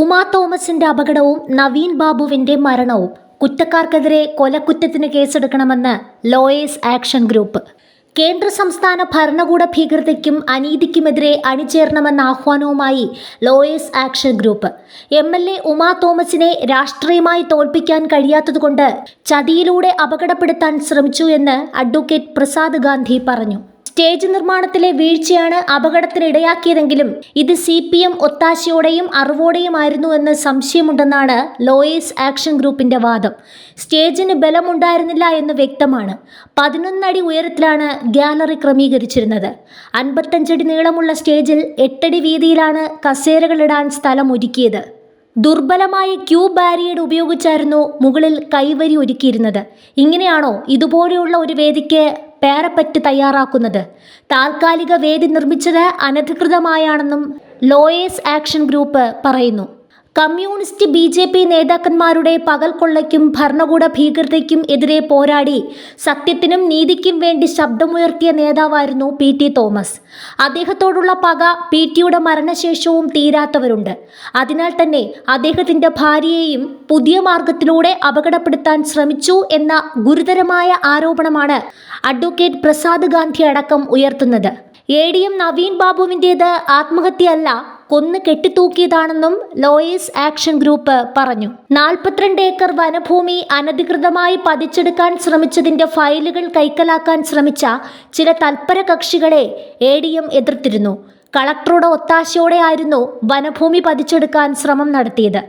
ഉമാ തോമസിന്റെ അപകടവും നവീൻ ബാബുവിന്റെ മരണവും കുറ്റക്കാർക്കെതിരെ കൊലക്കുറ്റത്തിന് കേസെടുക്കണമെന്ന് ലോയേഴ്സ് ആക്ഷൻ ഗ്രൂപ്പ്. കേന്ദ്ര സംസ്ഥാന ഭരണകൂട ഭീകരതയ്ക്കും അനീതിക്കുമെതിരെ അണിചേരണമെന്ന ആഹ്വാനവുമായി lawyers action group. M L A Uma തോമസിനെ രാഷ്ട്രീയമായി തോൽപ്പിക്കാൻ കഴിയാത്തതുകൊണ്ട് ചതിയിലൂടെ അപകടപ്പെടുത്താൻ ശ്രമിച്ചു എന്ന് അഡ്വക്കേറ്റ് പ്രസാദ് ഗാന്ധി പറഞ്ഞു. സ്റ്റേജ് നിർമ്മാണത്തിലെ വീഴ്ചയാണ് അപകടത്തിനിടയാക്കിയതെങ്കിലും ഇത് സി പി എം ഒത്താശയോടെയും അറിവോടെയുമായിരുന്നുവെന്ന് സംശയമുണ്ടെന്നാണ് ലോയേഴ്സ് ആക്ഷൻ ഗ്രൂപ്പിന്റെ വാദം. സ്റ്റേജിന് ബലമുണ്ടായിരുന്നില്ല എന്ന് വ്യക്തമാണ്. പതിനൊന്നടി ഉയരത്തിലാണ് ഗാലറി ക്രമീകരിച്ചിരുന്നത്. അൻപത്തഞ്ചടി നീളമുള്ള സ്റ്റേജിൽ എട്ടടി വീതിയിലാണ് കസേരകളിടാൻ സ്ഥലം ഒരുക്കിയത് ദുർബലമായ ക്യൂ ബാരിയേഡ് ഉപയോഗിച്ചായിരുന്നു മുകളിൽ കൈവരി ഒരുക്കിയിരുന്നത്. ഇങ്ങനെയാണോ ഇതുപോലെയുള്ള ഒരു വേദിക്ക് പേരപ്പറ്റ് തയ്യാറാക്കുന്നത്. താൽക്കാലിക വേദി നിർമ്മിച്ചത് അനധികൃതമായാണെന്നും ലോയേഴ്സ് ആക്ഷൻ ഗ്രൂപ്പ് പറയുന്നു. കമ്മ്യൂണിസ്റ്റ് ബി ജെ പി നേതാക്കന്മാരുടെ പകൽക്കൊള്ളയ്ക്കും ഭരണകൂട ഭീകരതയ്ക്കും എതിരെ പോരാടി സത്യത്തിനും നീതിക്കും വേണ്ടി ശബ്ദമുയർത്തിയ നേതാവായിരുന്നു പി ടി തോമസ്. അദ്ദേഹത്തോടുള്ള പക പി ടിയുടെ മരണശേഷവും തീരാത്തവരുണ്ട്. അതിനാൽ തന്നെ അദ്ദേഹത്തിന്റെ ഭാര്യയെയും പുതിയ മാർഗത്തിലൂടെ അപകടപ്പെടുത്താൻ ശ്രമിച്ചു എന്ന ഗുരുതരമായ ആരോപണമാണ് അഡ്വക്കേറ്റ് പ്രസാദ് ഗാന്ധി അടക്കം ഉയർത്തുന്നത്. എ ഡി എം നവീൻ ബാബുവിന്റേത് ആത്മഹത്യയല്ല കൊന്നു കെട്ടിത്തൂക്കിയതാണെന്നും ലോയേഴ്സ് ആക്ഷൻ ഗ്രൂപ്പ് പറഞ്ഞു. നാൽപ്പത്തിരണ്ട് ഏക്കർ വനഭൂമി അനധികൃതമായി പതിച്ചെടുക്കാൻ ശ്രമിച്ചതിന്റെ ഫയലുകൾ കൈക്കലാക്കാൻ ശ്രമിച്ച ചില തൽപര കക്ഷികളെ എ ഡി എം എതിർത്തിരുന്നു. കളക്ടറുടെ ഒത്താശയോടെയായിരുന്നു വനഭൂമി പതിച്ചെടുക്കാൻ ശ്രമം നടത്തിയത്.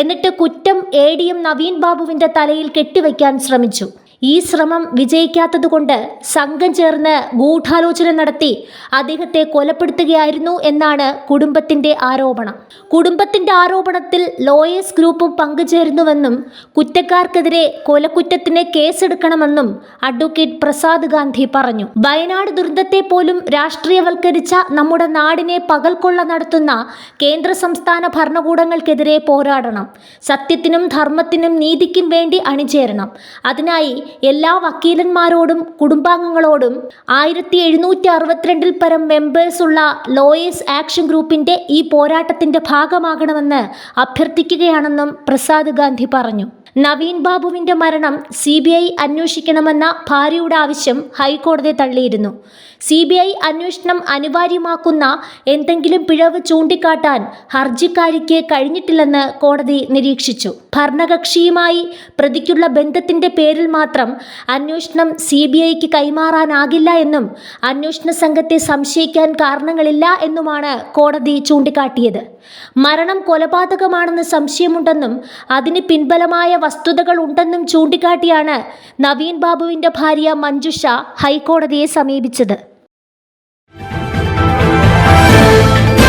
എന്നിട്ട് കുറ്റം എ ഡി എം നവീൻ ബാബുവിന്റെ തലയിൽ കെട്ടിവയ്ക്കാൻ ശ്രമിച്ചു. ഈ ശ്രമം വിജയിക്കാത്തതുകൊണ്ട് സംഘം ചേർന്ന് ഗൂഢാലോചന നടത്തി അദ്ദേഹത്തെ കൊലപ്പെടുത്തുകയായിരുന്നു എന്നാണ് കുടുംബത്തിന്റെ ആരോപണം. കുടുംബത്തിന്റെ ആരോപണത്തിൽ ലോയേഴ്സ് ഗ്രൂപ്പും പങ്കുചേരുന്നുവെന്നും കുറ്റക്കാർക്കെതിരെ കൊലക്കുറ്റത്തിന് കേസെടുക്കണമെന്നും അഡ്വക്കേറ്റ് പ്രസാദ് ഗാന്ധി പറഞ്ഞു. വയനാട് ദുരന്തത്തെ പോലും രാഷ്ട്രീയവൽക്കരിച്ച നമ്മുടെ നാടിനെ പകൽക്കൊള്ള നടത്തുന്ന കേന്ദ്ര സംസ്ഥാന ഭരണകൂടങ്ങൾക്കെതിരെ പോരാടണം. സത്യത്തിനും ധർമ്മത്തിനും നീതിക്കും വേണ്ടി അണിചേരണം. അതിനായി എല്ലാ വക്കീലന്മാരോടും കുടുംബാംഗങ്ങളോടും ആയിരത്തി എഴുന്നൂറ്റി അറുപത്തിരണ്ടിൽ പരം മെമ്പേഴ്സുള്ള ലോയേഴ്സ് ആക്ഷൻ ഗ്രൂപ്പിന്റെ ഈ പോരാട്ടത്തിന്റെ ഭാഗമാകണമെന്ന് അഭ്യർത്ഥിക്കുകയാണെന്നും പ്രസാദ് ഗാന്ധി പറഞ്ഞു. നവീൻ ബാബുവിന്റെ മരണം സി ബി ഐ അന്വേഷിക്കണമെന്ന ഭാര്യയുടെ ആവശ്യം ഹൈക്കോടതി തള്ളിയിരുന്നു. സി ബി ഐ അന്വേഷണം അനിവാര്യമാക്കുന്ന എന്തെങ്കിലും പിഴവ് ചൂണ്ടിക്കാട്ടാൻ ഹർജിക്കാരിക്ക് കഴിഞ്ഞിട്ടില്ലെന്ന് കോടതി നിരീക്ഷിച്ചു. ഭരണകക്ഷിയുമായി പ്രതിക്കുള്ള ബന്ധത്തിന്റെ പേരിൽ മാത്രം അന്വേഷണം സി ബി ഐക്ക് കൈമാറാനാകില്ല എന്നും അന്വേഷണ സംഘത്തെ സംശയിക്കാൻ കാരണങ്ങളില്ല എന്നുമാണ് കോടതി ചൂണ്ടിക്കാട്ടിയത്. മരണം കൊലപാതകമാണെന്ന് സംശയമുണ്ടെന്നും അതിന് പിൻബലമായ വസ്തുതകൾ ഉണ്ടെന്നും ചൂണ്ടിക്കാട്ടിയാണ് നവീൻ ബാബുവിന്റെ ഭാര്യ മഞ്ജുഷ ഹൈക്കോടതിയെ സമീപിച്ചത്.